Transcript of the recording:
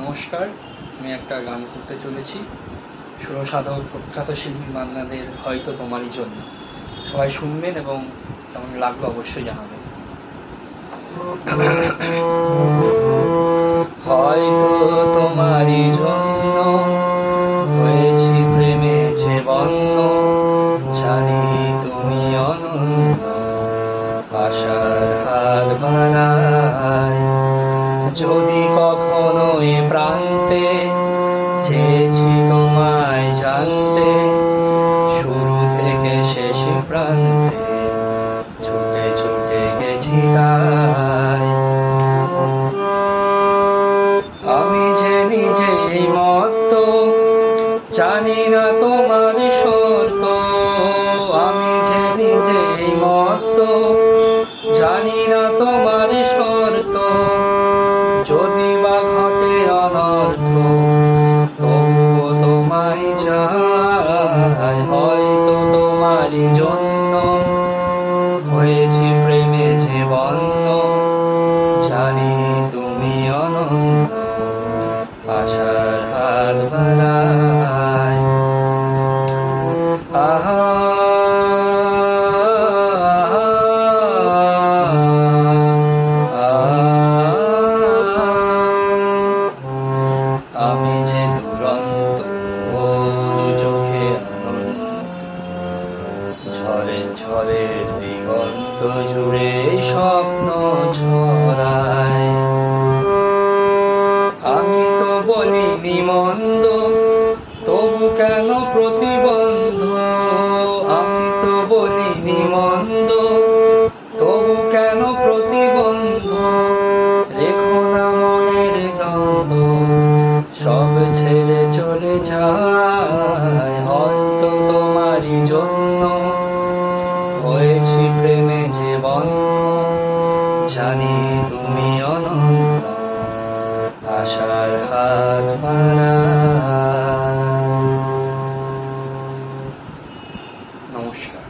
নমস্কার, আমি একটা গান করতে চলেছি। সুরসাধক প্রখ্যাত শিল্পী মান্নাদের হয়তো তোমারই জন্য। সবাই শুনবেন এবং কেমন লাগল অবশ্যই জানাবেন। হয়তো তোমারই জন্য হয়েছি প্রেমে যে জানি তুমি অনন্য, আশার হাত বাড়ায় যদি কখনো এ প্রান্তে চেয়েছি তোমায় জানতে, শুরু থেকে শেষ প্রান্তে ছুটে ছুটে গেছি তাই। আমি যে নিজেই মত জানি না তোমার সত্য আমি যে নিজেই মত জানি না তোমার যদি বা ঘটে অনর্থ তবুও তোমায় চাই। হয়তো তোমারই জন্য হয়েছি প্রেমে যে ঝরে ঝড়ের দিগন্ত জুড়ে স্বপ্ন ছড়ায়। আমি তো বলিনি মন্দ, তবু কেন প্রতিবন্ধ? আমি তো বলিনি মন্দ, তবু কেন প্রতিবন্ধ? রেখো না মনের দ্বন্দ্ব, সব ছেড়ে চলে যায়। জীবন জানি তুমি অনন্ত আশার হাত নমস্কার।